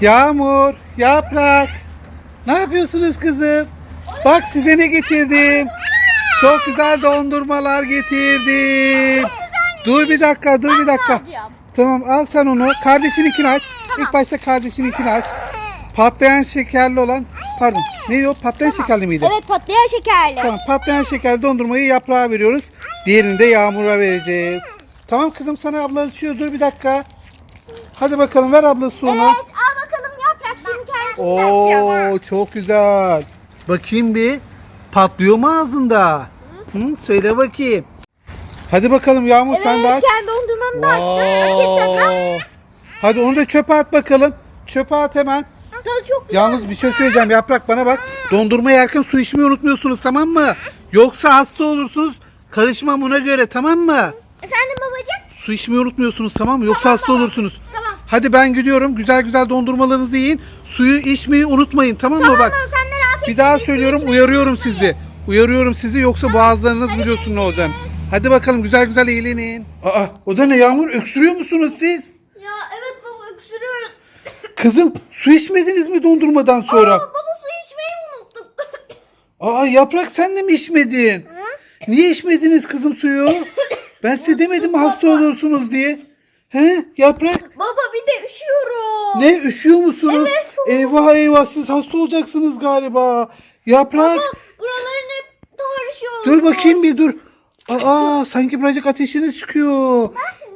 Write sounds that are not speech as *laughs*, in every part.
Yağmur, yaprak. Ne yapıyorsunuz kızım? Bak size ne getirdim. Çok güzel dondurmalar getirdim. Dur bir dakika, dur bir dakika. Tamam al sen onu. Kardeşininkini aç. İlk başta kardeşininkini aç. Patlayan şekerli olan, pardon. Neydi o? Patlayan şekerli miydi? Evet patlayan şekerli. Tamam patlayan şekerli dondurmayı yaprağa veriyoruz. Diğerini de yağmura vereceğiz. Tamam kızım sana abla açıyor. Dur bir dakika. Hadi bakalım ver abla su onu. Evet al bakalım yaprak şimdi kendimiz yapacağım. Oo çok güzel. Bakayım bir. Patlıyor mu ağzında? Hı, söyle bakayım. Hadi bakalım Yağmur sen de aç. Evet kendi dondurmamı da. Wow. Hadi onu da çöpe at bakalım. Çöpe at hemen. Tadı çok güzel. Yalnız bir şey söyleyeceğim Yaprak bana bak. Dondurma yerken su içmeyi unutmuyorsunuz tamam mı? Yoksa hasta olursunuz. Karışmam ona göre tamam mı? Efendim babacığım? Su içmeyi unutmuyorsunuz tamam mı? Yoksa hasta olursunuz. Hadi ben gidiyorum. Güzel güzel dondurmalarınızı yiyin. Suyu içmeyi unutmayın tamam mı bak? Tamam sen merak etme. Bir daha biz söylüyorum içmeyi uyarıyorum unutmayız. sizi. Uyarıyorum sizi yoksa boğazlarınız biliyorsun ne olacak. Hadi bakalım güzel güzel eğlenin. Aa o da ne Yağmur öksürüyor musunuz siz? Ya evet baba öksürüyorum. Kızım su içmediniz mi dondurmadan sonra? Baba su içmeyi unuttuk. *laughs* Aa yaprak sen de mi içmedin? Niye içmediniz kızım suyu? *laughs* Ben size demedim mi hasta olursunuz diye. He yaprak? baba bir de üşüyorum. Ne üşüyor musunuz? Eyvah eyvah siz hasta olacaksınız galiba. Yaprak Buraların hep tarışıyor. dur bakayım bir dur. Aa sanki birazcık ateşiniz çıkıyor.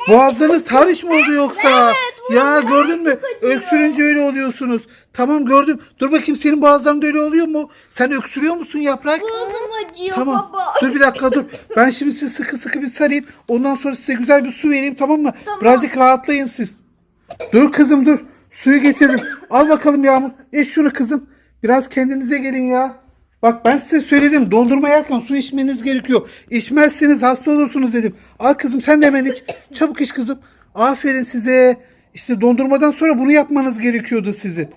Boğazlarınız tarih mı oldu yoksa? Ya gördün mü? Öksürünce öyle oluyorsunuz. Tamam gördüm. Dur bakayım senin boğazlarında öyle oluyor mu? Sen öksürüyor musun yaprak? Boğazım acıyor Tamam. baba. Dur bir dakika dur. Ben şimdi sizi sıkı sıkı bir sarayım. Ondan sonra size güzel bir su vereyim tamam mı? Tamam. Birazcık rahatlayın siz. Dur kızım dur. Suyu getirdim. Al bakalım Yağmur. İç şunu kızım. Biraz kendinize gelin ya. Bak ben size söyledim. Dondurma yerken su içmeniz gerekiyor. İçmezseniz hasta olursunuz dedim. Al kızım sen de hemen iç. Çabuk iç kızım. Aferin size. İşte dondurmadan sonra bunu yapmanız gerekiyordu sizin.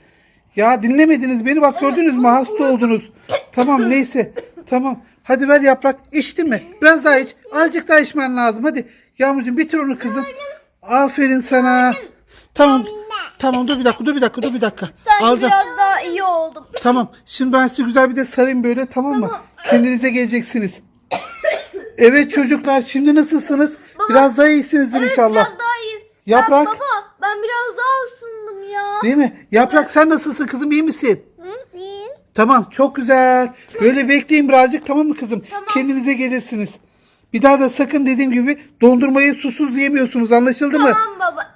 Ya dinlemediniz beni bak gördünüz mü hasta oldunuz. Tamam neyse tamam. Hadi ver yaprak içtin mi? Biraz daha iç. Azıcık daha içmen lazım. Hadi Yağmurcuğum bitir onu kızım. Aferin sana. Tamam. Tamam dur bir dakika dur bir dakika dur bir dakika. Sanki Alacağım. biraz daha iyi oldum. Tamam. Şimdi ben size güzel bir de sarayım böyle tamam mı? Tamam. Kendinize geleceksiniz. Evet çocuklar şimdi nasılsınız? Biraz daha iyisinizdir inşallah. Biraz daha iyiyiz. Yaprak. Ya baba ben biraz daha ısındım ya. Değil mi? Yaprak sen nasılsın kızım iyi misin? Hı? İyiyim. Tamam çok güzel. Böyle bekleyin birazcık tamam mı kızım? Tamam. Kendinize gelirsiniz. Bir daha da sakın dediğim gibi dondurmayı susuz yemiyorsunuz anlaşıldı mı? Tamam baba.